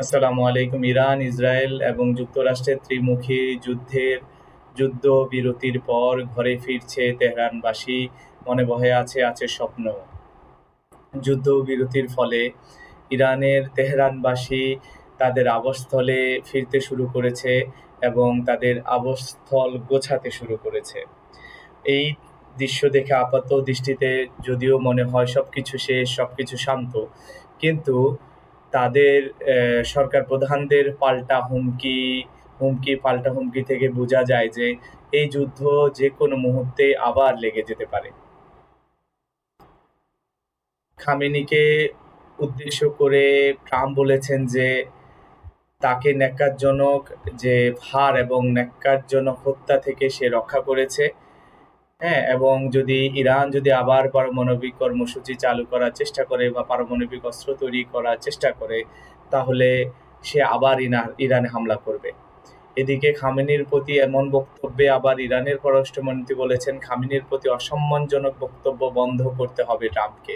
আসসালামু আলাইকুম, Iran, Israel এবং যুক্তরাষ্ট্রের ত্রিমুখী যুদ্ধের যুদ্ধ বিরতির পর ঘরে ফিরছে তেহরানবাসী। মনে বহে আছে আছে স্বপ্ন। যুদ্ধ বিরতির ফলে ইরানের তেহরানবাসী তাদের আবাসস্থলে ফিরতে শুরু করেছে এবং তাদের আবাসস্থল গোছাতে শুরু করেছে। এই দৃশ্য দেখে আপাত দৃষ্টিতে যদিও মনে হয় সবকিছু শেষ, সবকিছু শান্ত, কিন্তু তাদের সরকার প্রধানদের পাল্টা হুমকি হুমকি, পাল্টা হুমকি থেকে বোঝা যায় যে এই যুদ্ধ যে কোনো মুহূর্তে আবার লেগে যেতে পারে। খামেনিকে উদ্দেশ্য করে ট্রাম্প বলেছেন যে তাকে ন্যাক্কারজনক যে ভার এবং ন্যাক্কারজনক হত্যা থেকে সে রক্ষা করেছে। হ্যাঁ এবং যদি ইরান যদি আবার পারমাণবিক কর্মসূচি চালু করার চেষ্টা করে বা পারমাণবিক অস্ত্র তৈরি করার চেষ্টা করে, তাহলে সে আবার ইরানে হামলা করবে। এদিকে খামেনির প্রতি এমন বক্তব্যে আবার ইরানের পররাষ্ট্রমন্ত্রী বলেছেন, খামেনির প্রতি অসম্মানজনক বক্তব্য বন্ধ করতে হবে ট্রাম্পকে।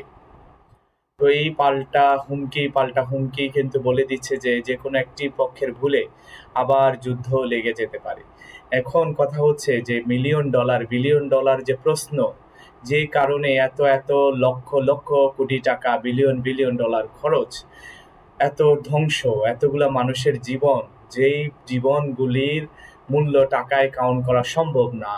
তো এই পাল্টা হুমকি পাল্টা হুমকি কিন্তু বলে দিচ্ছে যে যে কোনো একটি পক্ষের ভুলে আবার যুদ্ধ লেগে যেতে পারে। এখন কথা হচ্ছে যে মিলিয়ন ডলার বিলিয়ন ডলার যে প্রশ্ন, যে কারণে এত এত লক্ষ লক্ষ কোটি টাকা বিলিয়ন বিলিয়ন ডলার খরচ, এত ধ্বংস, এতগুলা মানুষের জীবন, যেই জীবনগুলির মূল্য টাকায় কাউন্ট করা সম্ভব না।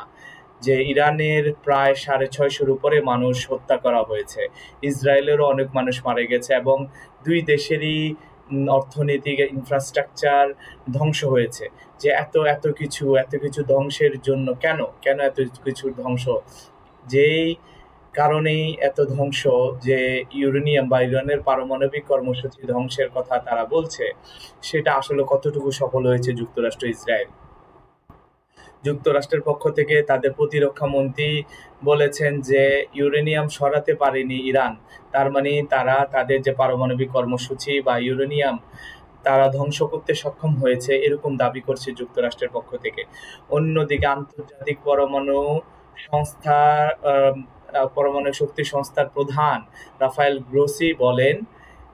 যে ইরানের প্রায় সাড়ে ছয়শোর উপরে মানুষ হত্যা করা হয়েছে। ইসরায়েলেরও অনেক মানুষ মারা গেছে এবং দুই দেশেরই অর্থনৈতিক ইনফ্রাস্ট্রাকচার ধ্বংস হয়েছে। যে এত এত কিছু এত কিছু ধ্বংসের জন্য কেন? কেন এত কিছু ধ্বংস? যেই কারণেই এত ধ্বংস যে ইউরেনিয়াম বা ইরানের পারমাণবিক কর্মসূচি ধ্বংসের কথা তারা বলছে, সেটা আসলে কতটুকু সফল হয়েছে যুক্তরাষ্ট্র, ইসরায়েল? যুক্তরাষ্ট্রের পক্ষ থেকে তাদের প্রতিরক্ষা মন্ত্রী বলেছেন যে ইউরেনিয়াম সরাতে পারেনি ইরান। তার মানে তারা তাদের যে পারমাণবিক কর্মসূচি বা ইউরেনিয়াম, তারা ধ্বংস করতে সক্ষম হয়েছে এরকম দাবি করছে যুক্তরাষ্ট্রের পক্ষ থেকে। অন্যদিকে আন্তর্জাতিক পরমাণু সংস্থা পরমাণু শক্তি সংস্থার প্রধান রাফায়েল গ্রোসি বলেন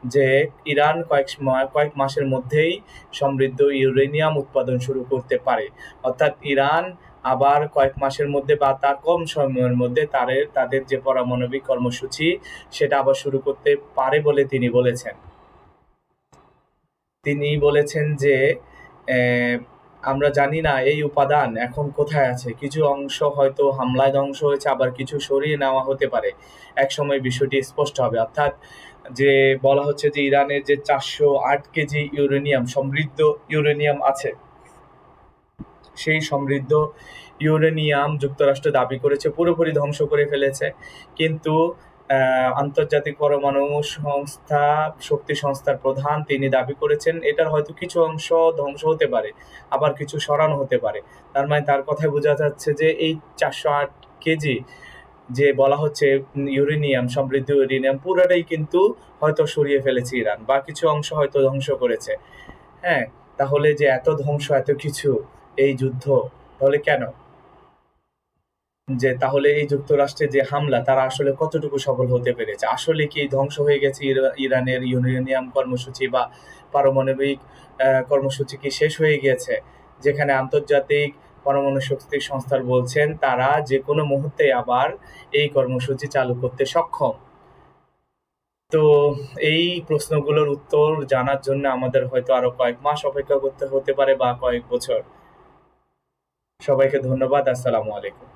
যে ইরান কয়েক কয়েক মাসের মধ্যেই সমৃদ্ধ ইউরেনিয়াম উৎপাদন শুরু করতে পারে। অর্থাৎ ইরান আবার কয়েক মাসের মধ্যে বা তার কম সময়ের মধ্যে তাদের তাদের যে পরমাণবিক কর্মসূচি, সেটা আবার শুরু করতে পারে বলে তিনি বলেছেন। তিনি বলেছেন যে আমরা জানি না এই উপাদান এখন কোথায় আছে। কিছু অংশ হয়তো হামলায় ধ্বংস হয়েছে, আবার কিছু সরিয়ে নেওয়া হতে পারে। এক সময় বিষয়টি স্পষ্ট হবে। অর্থাৎ যে বলা হচ্ছে যে ইরানের যে চারশো আট কেজি ইউরেনিয়াম, সমৃদ্ধ ইউরেনিয়াম আছে, সেই সমৃদ্ধ ইউরেনিয়াম যুক্তরাষ্ট্র দাবি করেছে, পুরোপুরি ধ্বংস করে ফেলেছে। কিন্তু আন্তর্জাতিক পরমাণু সংস্থা, শক্তি সংস্থার প্রধান, তিনি দাবি করেছেন, এটার হয়তো কিছু অংশ ধ্বংস হতে পারে, আবার কিছু সরানো হতে পারে। তার মানে তার কথায় বোঝা যাচ্ছে যে এই চারশো আট কেজি যে বলা হচ্ছে ইউরেনিয়াম, সমৃদ্ধ ইউরেনিয়াম, পুরোটাই কিন্তু হয়তো সরিয়ে ফেলেছে ইরান, বা কিছু অংশ হয়তো ধ্বংস করেছে। হ্যাঁ তাহলে যে এত ধ্বংস, এত কিছু এই যুদ্ধ, তাহলে কেন? যে তাহলে এই যুক্তরাষ্ট্রে যে হামলা, তারা আসলে কতটুকু সফল হতে পেরেছে? আসলে কি ধ্বংস হয়ে গেছে ইরানের ইউরেনিয়াম কর্মসূচি বা পারমাণবিক কর্মসূচি কি শেষ হয়ে গিয়েছে যেখানে আন্তর্জাতিক পরমাণু শক্তি সংস্থার বলছেন, তারা যে কোনো মুহূর্তে আবার এই কর্মসূচি চালু করতে সক্ষম। তো এই প্রশ্নগুলোর উত্তর জানার জন্য আমাদের হয়তো আরও কয়েক মাস অপেক্ষা করতে হতে পারে বা কয়েক বছর। সবাইকে ধন্যবাদ, আসসালামু আলাইকুম।